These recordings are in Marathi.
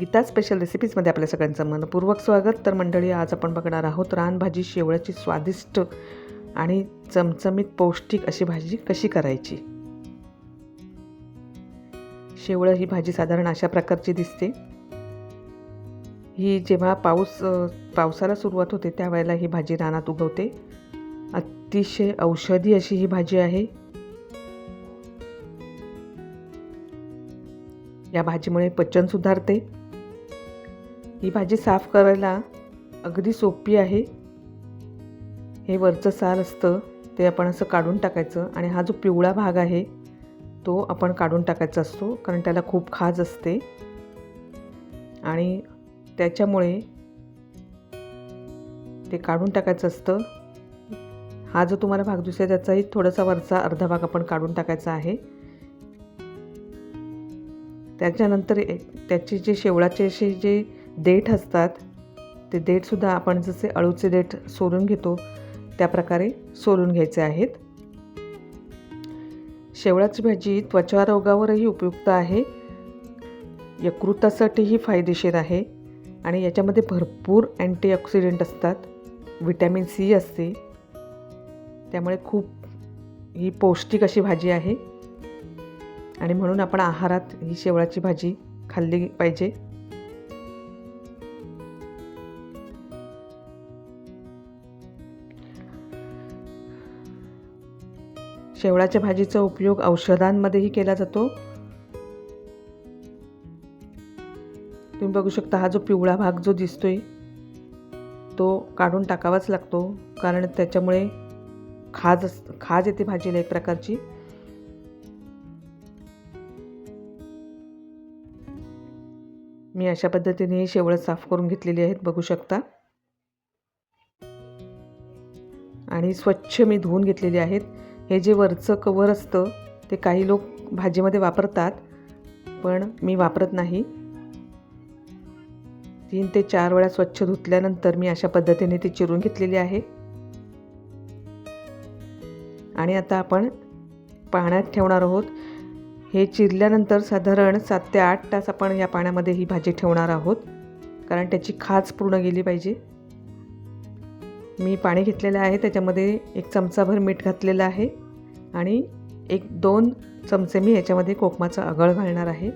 गीता स्पेशल रेसिपीजमध्ये आपल्या सगळ्यांचं मनपूर्वक स्वागत. तर मंडळी आज आपण बघणार आहोत रानभाजी शेवळ्याची स्वादिष्ट आणि चमचमीत पौष्टिक अशी भाजी कशी करायची? शेवळं ही भाजी साधारण अशा प्रकारची दिसते. ही जेव्हा पाऊस पावसाला सुरुवात होते त्यावेळेला ही भाजी रानात उगवते. अतिशय औषधी अशी ही भाजी आहे. या भाजीमुळे पचन सुधारते. ही भाजी साफ करायला अगदी सोपी आहे. हे वरचं साल असतं ते आपण असं काढून टाकायचं आणि हा जो पिवळा भाग आहे तो आपण काढून टाकायचा असतो कारण त्याला खूप खाज असते. आणि त्याच्यामुळे ते काढून टाकायचं असतं. हा जो तुम्हाला भाग दिसतोय त्याचाही थोडासा वरचा अर्धा भाग आपण काढून टाकायचा आहे. त्याच्यानंतर ए- त्याचे जे शेवळाचे असे जे देठ असतात ते देठसुद्धा आपण जसे अळूचे देठ सोलून घेतो त्या प्रकारे सोलून घ्यायचे आहेत. शेवळाची भाजी त्वचारोगावरही उपयुक्त आहे. यकृतासाठीही फायदेशीर आहे आणि याच्यामध्ये भरपूर अँटीऑक्सिडंट असतात विटॅमिन सी असते. त्यामुळे खूप ही पौष्टिक अशी भाजी आहे. आणि म्हणून आपण आहारात ही शेवळाची भाजी खाल्ली पाहिजे. शेवळाच्या भाजीचा उपयोग औषधांमध्येही केला जातो. तुम्ही बघू शकता हा जो पिवळा भाग जो दिसतोय तो काढून टाकावाच लागतो. कारण त्याच्यामुळे खाज अस खाज येते भाजीला एक प्रकारची. मी अशा पद्धतीने शेवळं साफ करून घेतलेली आहेत बघू शकता. आणि स्वच्छ मी धुवून घेतलेली आहेत. हे जे वरचं कवर असतं ते काही लोक भाजीमध्ये वापरतात पण मी वापरत नाही. तीन ते चार वेळा स्वच्छ धुतल्यानंतर मी अशा पद्धतीने ती चिरून घेतलेली आहे. आणि आता आपण पाण्यात ठेवणार आहोत. हे चिरल्यानंतर साधारण सात ते आठ तास आपण या पाण्यामध्ये ही भाजी ठेवणार आहोत कारण त्याची खाज पूर्ण गेली पाहिजे. मी पाणी घेतलेलं आहे त्याच्यामध्ये एक चमचाभर मीठ घातलेलं आहे आणि एक दोन चमचे मी याच्यामध्ये कोकमाचा अगळ घालणार आहे.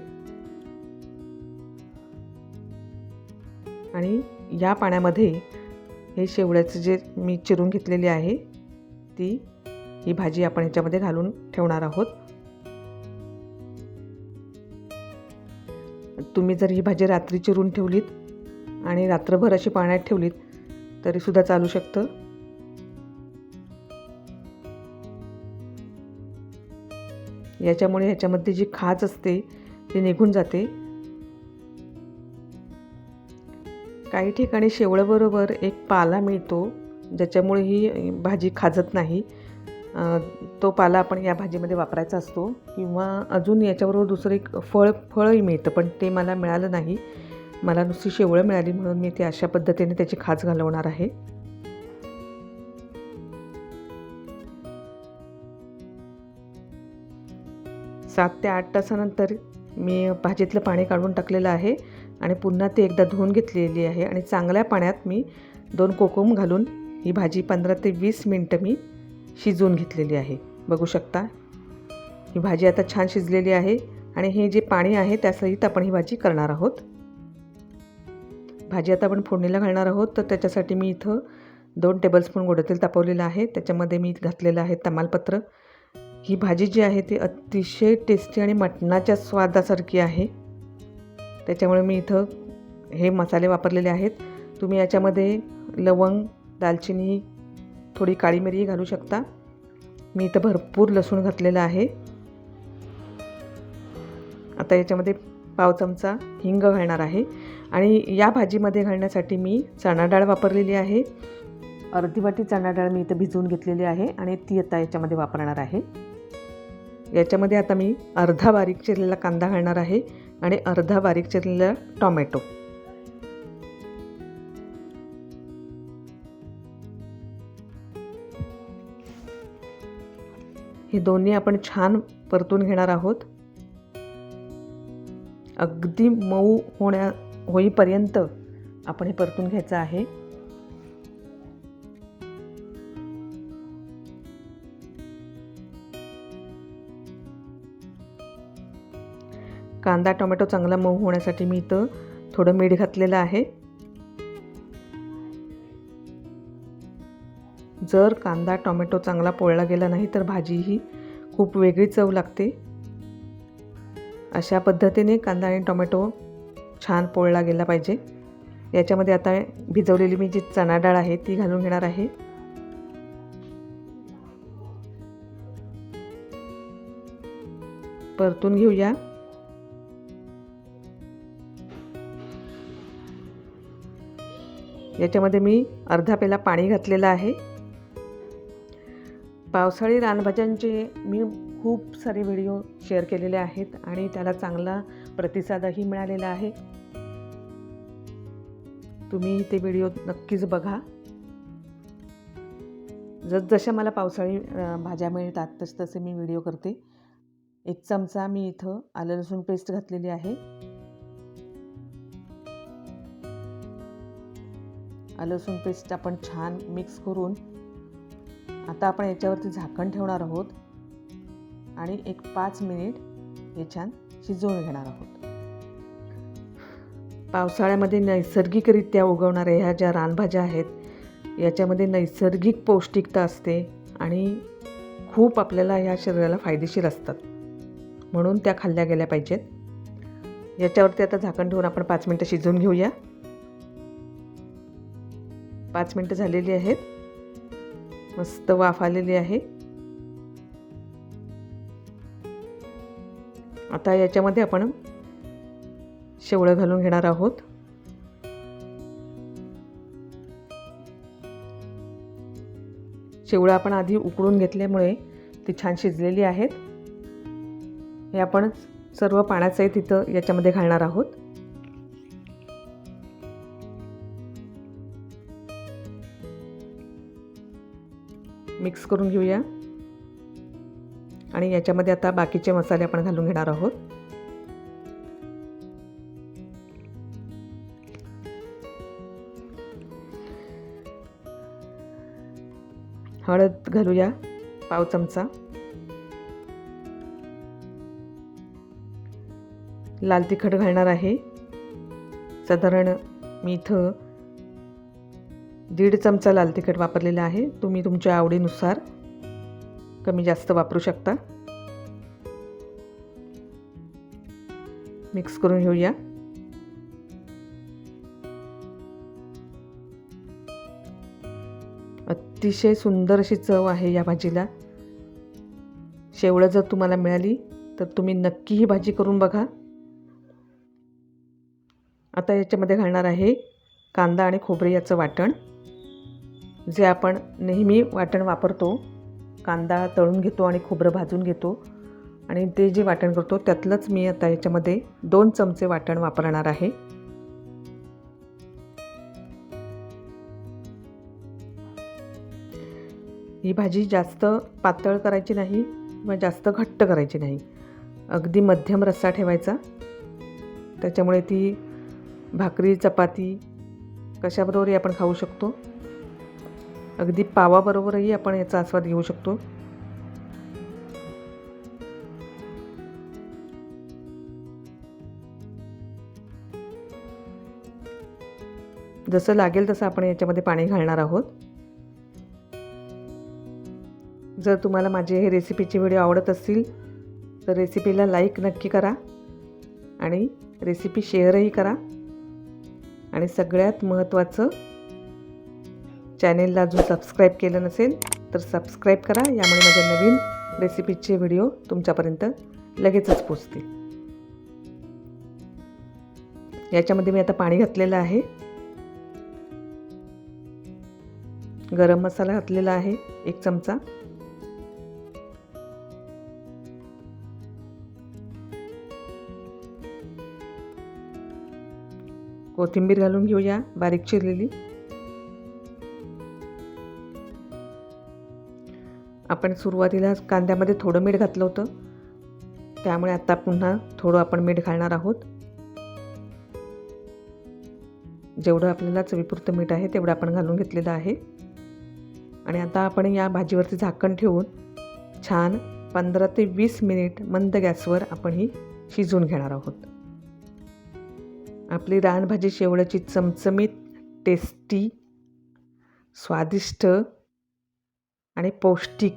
आणि या पाण्यामध्ये हे शेवळ्याचं जे मी चिरून घेतलेली आहे ती ही भाजी आपण ह्याच्यामध्ये घालून ठेवणार आहोत. तुम्ही जर ही भाजी रात्री चिरून ठेवलीत आणि रात्रभर अशी पाण्यात ठेवलीत तरीसुद्धा चालू शकतं. याच्यामुळे ह्याच्यामध्ये जी खाज असते ती निघून जाते. काही ठिकाणी शेवळाबरोबर एक पाला मिळतो ज्याच्यामुळे ही भाजी खाजत नाही. तो पाला आपण या भाजीमध्ये वापरायचा असतो किंवा अजून याच्याबरोबर दुसरं एक फळ फळही मिळतं पण ते मला मिळालं नाही. मला नुसती शेवळं मिळाली म्हणून मी ते अशा पद्धतीने त्याची खाज घालवणार आहे. सात ते आठ तासानंतर मी भाजीतलं पाणी काढून टाकलेलं आहे आणि पुन्हा ते एकदा धुवून घेतलेली आहे आणि चांगल्या पाण्यात मी दोन कोकम घालून ही भाजी पंधरा ते वीस मिनटं मी शिजवून घेतलेली आहे. बघू शकता ही भाजी आता छान शिजलेली आहे आणि हे जे पाणी आहे त्यासहित आपण ही भाजी करणार आहोत. भाजी आता आपण फोडणीला घालणार आहोत तर त्याच्यासाठी मी इथं दोन टेबलस्पून गोडं तेल तापवलेलं आहे. त्याच्यामध्ये मी घातलेलं आहे तमालपत्र. ही भाजी जी आहे ती अतिशय टेस्टी आणि मटणाच्या स्वादासारखी आहे. त्याच्यामुळे मी इथं हे मसाले वापरलेले आहेत. तुम्ही याच्यामध्ये लवंग दालचिनी थोडी काळी मिरी घालू शकता. मी इथं भरपूर लसूण घातलेलं आहे. आता याच्यामध्ये पाव चमचा हिंग घालणार आहे. आणि या भाजीमध्ये घालण्यासाठी मी चणा डाळ वापरलेली आहे. अर्धी वाटी चणा डाळ मी इथं भिजवून घेतलेली आहे आणि ती आता याच्यामध्ये वापरणार आहे. याच्यामध्ये आता मी अर्धा बारीक चिरलेला कांदा घालणार आहे आणि अर्धा बारीक चिरलेला टॉमॅटो. हे दोन्ही आपण छान परतून घेणार आहोत. अगदी मऊ होण्या होईपर्यंत आपण हे परतून घ्यायचं आहे. कांदा टोमॅटो चांगला मऊ होण्यासाठी मी इथं थोडं मीठ घातलेलं आहे. जर कांदा टोमॅटो चांगला पोळला गेला नाही तर भाजी ही खूप वेगळी चव लागते. अशा पद्धतीने कांदा आणि टोमॅटो छान पोळला गेला पाहिजे. याच्यामध्ये आता भिजवलेली मी जी चणा डाळ आहे ती घालून घेणार आहे. परतून घेऊया. याच्यामध्ये मी अर्धा पेला पाणी घातलेलं आहे. पावसाळी रानभाज्यांचे मी खूप सारे व्हिडिओ शेअर केलेले आहेत आणि त्याला चांगला प्रतिसादही मिळालेला आहे. तुम्ही ते व्हिडिओ नक्कीच बघा. जसजशा मला पावसाळी भाज्या मिळतात तस तसे मी व्हिडिओ करते. एक चमचा मी इथं आलं लसूण पेस्ट घातलेली आहे. आलं लसूण पेस्ट आपण छान मिक्स करून आता आपण याच्यावरती झाकण ठेवणार आहोत. आणि एक पाच मिनिट हे छान शिजवून घेणार आहोत. पावसाळ्यामध्ये नैसर्गिकरित्या उगवणाऱ्या ह्या ज्या रानभाज्या आहेत याच्यामध्ये नैसर्गिक पौष्टिकता असते आणि खूप आपल्याला ह्या शरीराला फायदेशीर असतात. म्हणून त्या खाल्ल्या गेल्या पाहिजेत. याच्यावरती आता झाकण ठेवून आपण पाच मिनटं शिजवून घेऊया. पाच मिनटं झालेली आहेत. मस्त वाफ आलेली आहे. आता याच्यामध्ये आपण शेवळं घालून घेणार आहोत. शेवळं आपण आधी उकळून घेतल्यामुळे ती छान शिजलेली आहेत. हे आपण सर्व पाण्याचंही तिथं याच्यामध्ये घालणार आहोत. मिक्स करून घेऊया. आणि याच्यामध्ये आता बाकीचे मसाले आपण घालून घेणार आहोत. हळद घालूया पाव चमचा. लाल तिखट घालणार आहे. साधारण मी इथं दीड चमचा लाल तिखट वापरलेला आहे. तुम्ही तुमच्या आवडीनुसार कमी जास्त वापरू शकता. मिक्स करून घेऊया. अतिशय सुंदर अशी चव आहे या भाजीला. शेवळं जर तुम्हाला मिळाली तर तुम्ही नक्की ही भाजी करून बघा. आता याच्यामध्ये घालणार आहे कांदा आणि खोबरे याचं वाटण. जे आपण नेहमी वाटण वापरतो कांदा तळून घेतो आणि खोबरं भाजून घेतो. आणि ते जे वाटण करतो त्यातलंच मी आता याच्यामध्ये दोन चमचे वाटण वापरणार आहे. ही भाजी जास्त पातळ करायची नाही किंवा जास्त घट्ट करायची नाही. अगदी मध्यम रस्सा ठेवायचा. त्याच्यामुळे ती भाकरी चपाती कशाबरोबरही आपण खाऊ शकतो. अगदी पावाबरोबरही आपण याचा आस्वाद घेऊ शकतो. जसं लागेल तसं आपण याच्यामध्ये पाणी घालणार आहोत. जर तुम्हाला माझे हे रेसिपीचे व्हिडिओ आवडत असतील तर रेसिपीला लाईक नक्की करा आणि रेसिपी शेअरही करा. आणि सगळ्यात महत्त्वाचं चॅनेलला अजून सबस्क्राईब केलं नसेल तर सबस्क्राईब करा. यामुळे माझ्या नवीन रेसिपीचे व्हिडिओ तुमच्यापर्यंत लगेचच पोचतील. याच्यामध्ये मी आता पाणी घातलेलं आहे. गरम मसाला घातलेला आहे एक चमचा. कोथिंबीर घालून घेऊया बारीक चिरलेली. आपण सुरुवातीला कांद्यामध्ये थोडं मीठ घातलं होतं. त्यामुळे आता पुन्हा थोडं आपण मीठ घालणार आहोत. जेवढं आपल्याला चवीपुरतं मीठ आहे तेवढं आपण घालून घेतलेलं आहे. आणि आता आपण या भाजीवरती झाकण ठेवून छान पंधरा ते वीस मिनिट मंद गॅसवर आपण ही शिजवून घेणार आहोत. आपली रानभाजी शेवळ्याची चमचमीत टेस्टी स्वादिष्ट आणि पौष्टिक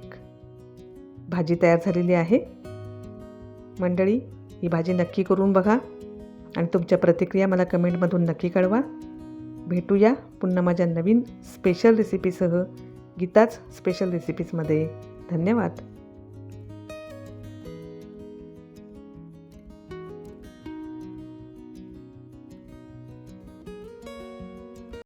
भाजी तयार झालेली आहे. मंडळी ही भाजी नक्की करून बघा आणि तुमच्या प्रतिक्रिया मला कमेंटमधून नक्की कळवा. भेटूया पुन्हा माझ्या नवीन स्पेशल रेसिपीसह गीताच स्पेशल रेसिपीजमध्ये धन्यवाद.